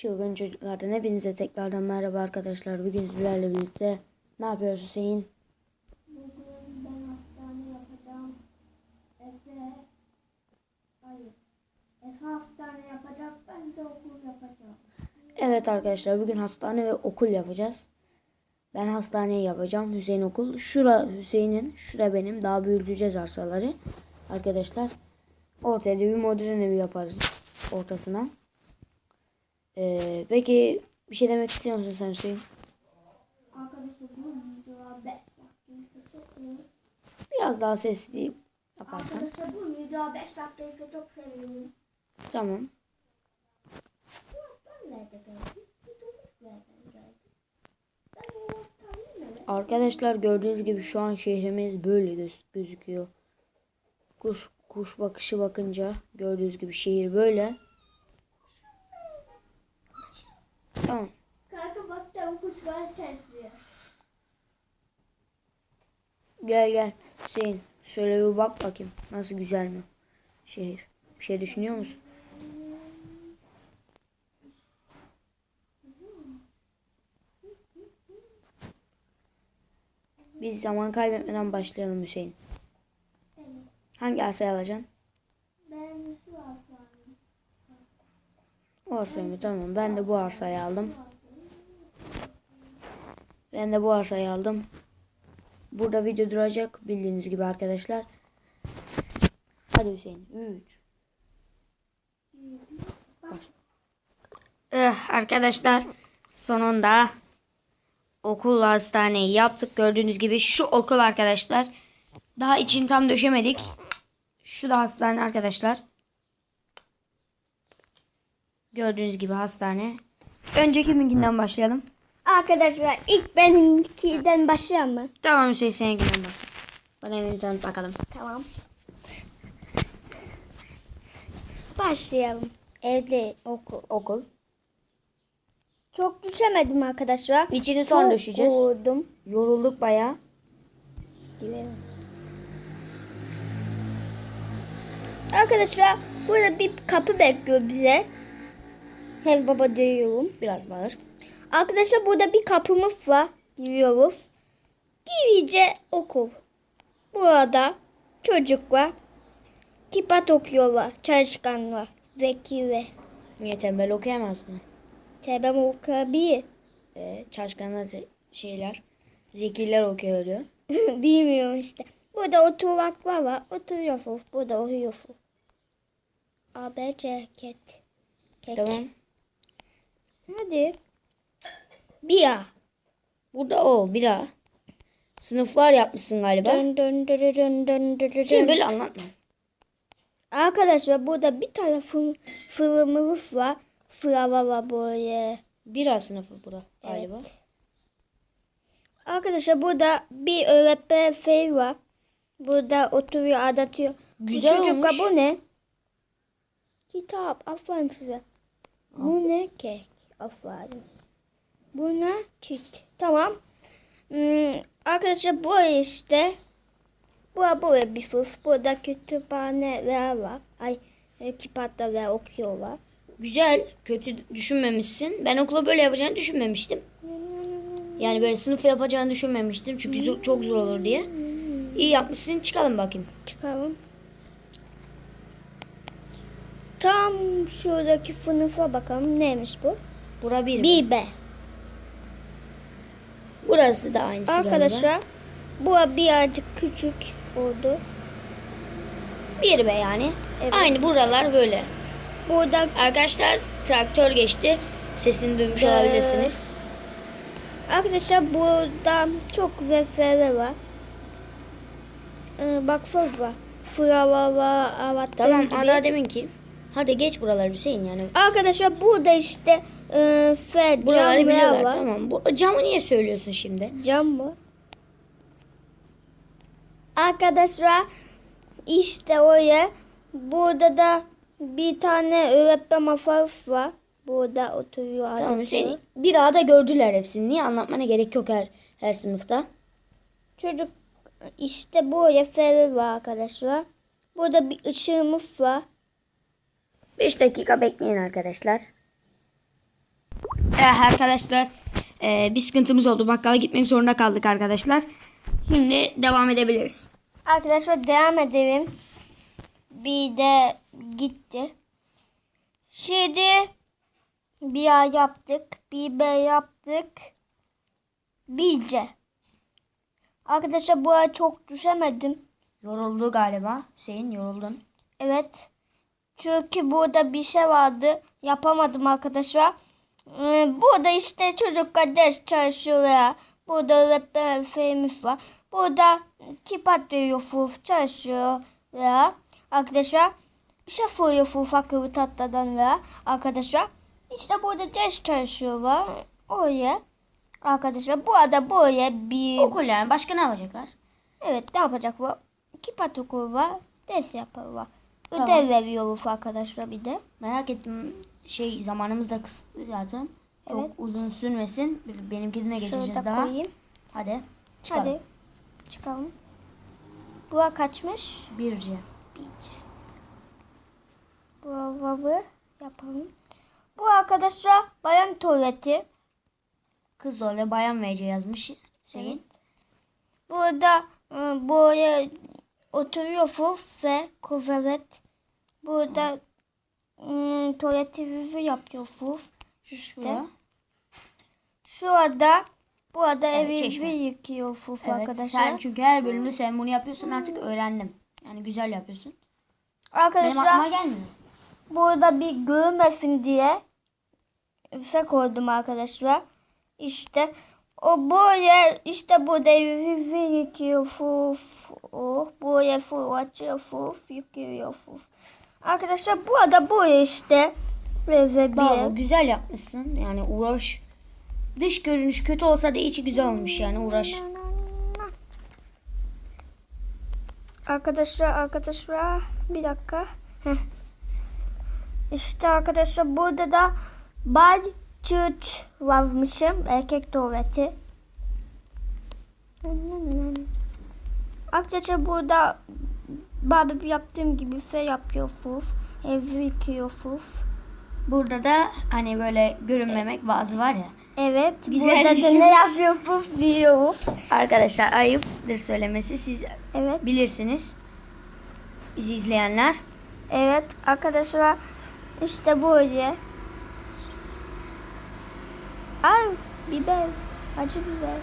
Çılgın çocuklardan hepinize tekrardan merhaba arkadaşlar. Bugün sizlerle birlikte ne yapıyoruz Hüseyin? Bugün ben hastane yapacağım. Efe... Hayır. Efe hastane yapacak, ben de okul yapacağım. Evet arkadaşlar bugün hastane ve okul yapacağız. Ben hastaneyi yapacağım. Hüseyin okul. Şura Hüseyin'in, şura benim. Daha büyüteceğiz arsaları. Arkadaşlar ortaya bir modern evi yaparız ortasına. Ee, peki bir şey demek istiyor musun sen Hüseyin? Arkadaşlar bu video 5 dakika çok iyi. Biraz daha sesli yaparsan. Arkadaşlar bu video 5 dakika çok seviyorum. Tamam. Arkadaşlar gördüğünüz gibi şu an şehrimiz böyle göz- gözüküyor. Kuş kuş bakışı bakınca gördüğünüz gibi şehir böyle. Tamam. Kanka bak tavuk uçlar çalışıyor. Gel gel Hüseyin. Şöyle bir bak bakayım. Nasıl güzel mi? Şehir. Bir şey düşünüyor musun? Biz zaman kaybetmeden başlayalım Hüseyin. Hangi arsayı alacaksın? Ben şu hastane. O arsayı? Tamam. Ben de bu arsayı aldım. Ben de bu arsayı aldım. Burada video duracak bildiğiniz gibi arkadaşlar. Hadi Hüseyin. 3 Eh, arkadaşlar sonunda okul hastaneyi yaptık. Gördüğünüz gibi şu okul arkadaşlar. Daha içini tam döşemedik. Şu da hastane arkadaşlar. Gördüğünüz gibi hastane. Önce kiminkinden başlayalım? Arkadaşlar ilk benimkiden başlayalım mı? Tamam Hüseyin seninkinden başla. Bana evini tanıt bakalım. Tamam. Başlayalım. Evde okul. Okul. Çok düşemedim arkadaşlar. İçini son Çok döşeceğiz. Vurdum. Yorulduk bayağı. Arkadaşlar burada bir kapı bekliyor bize. Hem baba diyorum. Biraz bağır. Arkadaşlar burada bir kapımız var. Giriyoruz. Girince okul. Burada çocuklar kitap okuyorlar. Çalışkanlar. Zeki ve Niye tembel okuyamaz mı? tebem okuyabilir. Ee, çalışkanlar ze- şeyler. Zekiler okuyor diyor. Bilmiyorum işte. Burada oturaklar var. Oturuyoruz. Burada uyuyoruz. AB ceket. Kek. Tamam. Hadi. Bira. Burada o bira. Sınıflar yapmışsın galiba. Dön dön dön dön dön dön dön. böyle anlatma. Arkadaşlar burada bir tane fır, fırımız var. Fırava var böyle. Bira sınıfı bura galiba. Evet. Arkadaşlar burada bir öğretmen şey var. Burada oturuyor, anlatıyor. Güzel bu çocuklar olmuş. bu ne? Kitap. Aferin size. Bu ne? Kek. Aferin. Bu ne? Çit. Tamam. Hmm, arkadaşlar bu işte. Bu böyle bir sınıf. Burada kütüphaneler var. Ay e, kitaplar okuyorlar. Güzel. Kötü düşünmemişsin. Ben okula böyle yapacağını düşünmemiştim. Yani böyle sınıf yapacağını düşünmemiştim. Çünkü zo- çok zor olur diye. İyi yapmışsın. Çıkalım bakayım. Çıkalım. Tam şuradaki sınıfa bakalım. Neymiş bu? Bura bir. mi? Bibe. Burası da aynısı galiba. Arkadaşlar bu birazcık küçük oldu. Bir be yani. Evet. Aynı buralar böyle. Burada Arkadaşlar traktör geçti. Sesini duymuş Evet. olabilirsiniz. arkadaşlar burada çok güzel şeyler var. Ee, bak var. Fırava var. Tamam ana demin ki. Hadi geç buralar Hüseyin yani. Arkadaşlar burada işte e, fe, Buraları biliyorlar var. tamam. Bu camı niye söylüyorsun şimdi? Cam mı? Arkadaşlar işte oraya burada da bir tane öğretmen masası var. Burada oturuyor. Tamam anlatıyor. Hüseyin. Bir ağda gördüler hepsini. Niye anlatmana gerek yok her, her sınıfta. Çocuk işte böyle feri var arkadaşlar. Burada bir ışığımız var. 5 dakika bekleyin arkadaşlar. Eh, arkadaşlar eh, bir sıkıntımız oldu. Bakkala gitmek zorunda kaldık arkadaşlar. Şimdi devam edebiliriz. Arkadaşlar devam edelim. Bir de gitti. Şimdi bir A yaptık. Bir B yaptık. Bir C. Arkadaşlar bu ay çok düşemedim. Yoruldu galiba. Hüseyin yoruldun. Evet. Çünkü burada bir şey vardı. Yapamadım arkadaşlar. Ee, Burada işte çocuklar ders çalışıyor veya burada öğretmen filmimiz var. Burada kipat veriyor fuf çalışıyor veya arkadaşlar bir şey soruyor fuf akıllı tatlıdan veya arkadaşlar işte burada ders çalışıyorlar. Oraya arkadaşlar bu arada buraya bir Okul yani. Başka ne yapacaklar? Evet ne yapacaklar? Kipat okulu var. Ders Tamam. Ödev veriyoruz arkadaşlar bir de. Merak ettim. Şey zamanımız da kısıtlı zaten. Çok Evet. uzun sürmesin. Benimkine geçeceğiz de daha. koyayım. Hadi. Çıkalım. Hadi çıkalım. Bura kaçmış? Birce. Bice. Buraları yapalım. Bu arkadaşlar bayan tuvaleti. Kız da öyle bayan VC yazmış. Hüseyin. Burada ıı, buraya oturuyor fuf ve kuvavet. Burada ıı, tuvaleti vivi yapıyor fuf. İşte. Şuraya. Şurada burada Evet, evi çeşme. yıkıyor fuf Evet. arkadaşlar. Sen çünkü her bölümde sen bunu yapıyorsun artık öğrendim. Yani güzel yapıyorsun. Benim Arkadaşlar aklıma gelmiyor. burada bir görmesin diye üfe koydum arkadaşlar. İşte o böyle işte burada yıkıyor fuf. Oh, böyle fuf açıyor fuf yıkıyor fuf. Arkadaşlar burada böyle işte ve Bravo bir güzel yapmışsın. Yani uğraş. Dış görünüş kötü olsa da içi güzel olmuş yani uğraş. Arkadaşlar arkadaşlar bir dakika. Heh. İşte arkadaşlar burada da bal çıt varmışım. Erkek tuvaleti. Arkadaşlar burada Barbie yaptığım gibi şey yapıyor fuf. Ev yıkıyor fuf. Burada da hani böyle görünmemek bazı var ya. Evet. Güzel burada da ne yapıyor fuf diyor. Arkadaşlar ayıptır söylemesi siz Evet. bilirsiniz. Bizi izleyenler. Evet arkadaşlar işte böyle. Ay biber. Acı biber.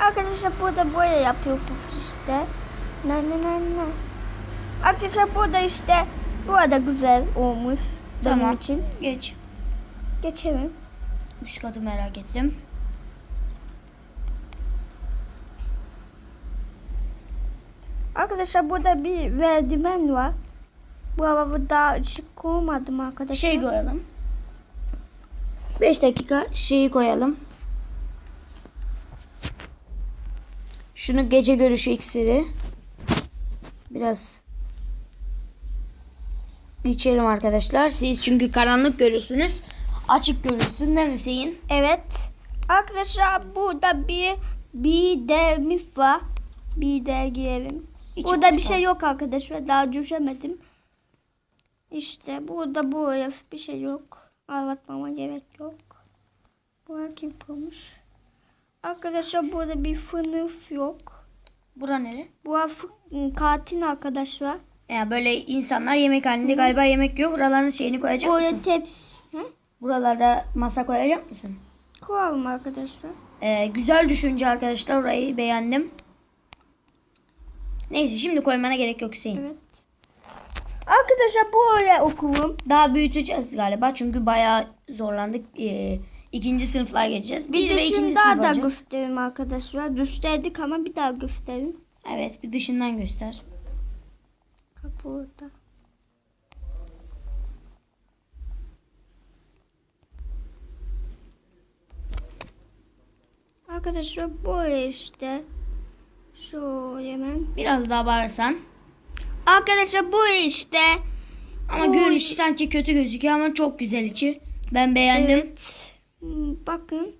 Arkadaşlar burada böyle yapıyor fuf işte. Na na na na. Arkadaşlar burada işte bu arada güzel olmuş. Benim Tamam. için. Geç. Geçelim. Üst katı merak ettim. Arkadaşlar burada bir merdiven var. Bu araba daha ışık koymadım arkadaşlar. Şey koyalım. 5 dakika şeyi koyalım. Şunu gece görüşü iksiri. Biraz içelim arkadaşlar. Siz çünkü karanlık görürsünüz. Açık görürsün değil mi Hüseyin? Evet. Arkadaşlar burada bir bir dermif var. Bir der girelim. İçi burada bir boş şey yok arkadaşlar. Daha düşemedim. İşte burada bu bir şey yok. Anlatmama gerek yok. Bu kim koymuş? Arkadaşlar burada bir fınıf yok. Bura nere? Bu f- katil arkadaşlar. Yani böyle insanlar yemek halinde galiba yemek yok. Buraların şeyini koyacak Böyle mısın? tepsi. He? Buralarda masa koyacak mısın? Koyalım arkadaşlar. Ee, güzel düşünce arkadaşlar. Orayı beğendim. Neyse şimdi koymana gerek yok Hüseyin. Evet. Arkadaşlar böyle okulum. Daha büyüteceğiz galiba çünkü bayağı zorlandık. Ee, ikinci sınıflar geçeceğiz. Bir, Bir ve ikinci sınıf da olacak. göstereyim arkadaşlar. Gösterdik ama bir daha göstereyim. Evet bir dışından göster. Kapı orada. Arkadaşlar böyle işte. Şu hemen. Biraz daha bağırsan. Arkadaşlar bu işte. Ama Oy. görünüşü sanki kötü gözüküyor ama çok güzel içi. Ben beğendim. Evet. Bakın.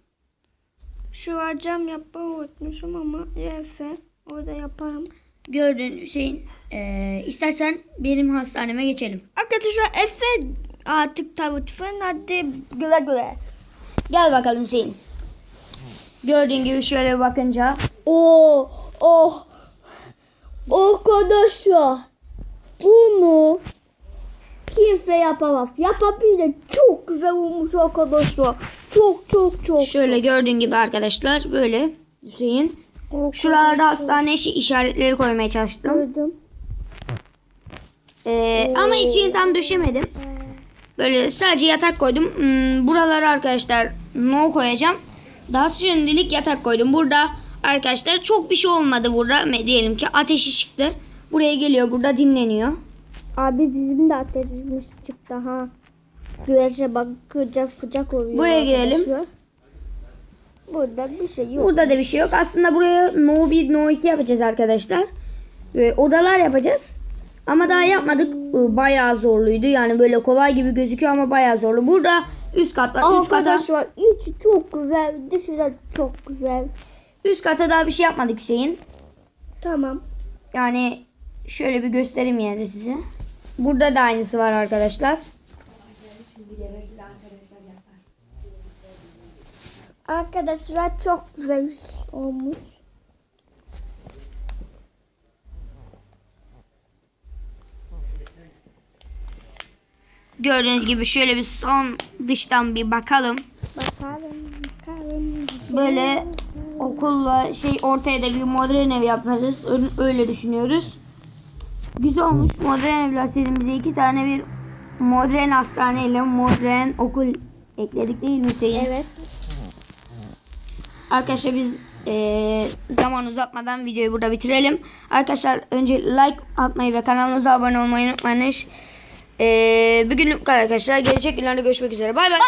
Şu cam yapmayı unutmuşum ama Efe orada yaparım. Gördün Hüseyin. Ee, istersen benim hastaneme geçelim. Arkadaşlar Efe artık tavut fırın hadi güle güle. Gel bakalım Hüseyin. Gördüğün gibi şöyle bakınca Oo, oh. Arkadaşlar. Bunu kimse yapamaz. Yapabilir. Çok güzel olmuş arkadaşlar. Çok çok çok. şöyle gördüğün gibi arkadaşlar böyle Hüseyin. Şuralarda hastane işi- işaretleri koymaya çalıştım. Gördüm. Ee, ama içini tam döşemedim. Böyle sadece yatak koydum. Hmm, buralara arkadaşlar no koyacağım. Daha şimdilik yatak koydum. Burada arkadaşlar çok bir şey olmadı burada. Diyelim ki ateşi çıktı. Buraya geliyor. Burada dinleniyor. Abi bizim de ateşimiz çıktı ha. Güneşe bakınca sıcak oluyor. Buraya girelim. Burada bir şey yok. Burada da bir şey yok. Aslında buraya no 1, no 2 yapacağız arkadaşlar. Ve odalar yapacağız. Ama daha yapmadık. Bayağı zorluydu. Yani böyle kolay gibi gözüküyor ama bayağı zorlu. Burada üst kat var. Üst kata, Arkadaşlar içi çok güzel. Dışı da çok güzel. üst kata daha bir şey yapmadık Hüseyin. Tamam. Yani şöyle bir göstereyim yine de size. Burada da aynısı var arkadaşlar. Arkadaşlar çok güzel olmuş. Gördüğünüz gibi şöyle bir son dıştan bir bakalım. Bakalım bakalım. Böyle okulla şey ortaya da bir modern ev yaparız. Öyle düşünüyoruz. Güzel olmuş. Modern evler serimize iki tane bir modern hastane ile modern okul ekledik değil mi Hüseyin? Evet. Arkadaşlar biz eee, zaman uzatmadan videoyu burada bitirelim. Arkadaşlar önce like atmayı ve kanalımıza abone olmayı unutmayın. Eee bugünlük bu kadar arkadaşlar. Gelecek günlerde görüşmek üzere. Bay bay.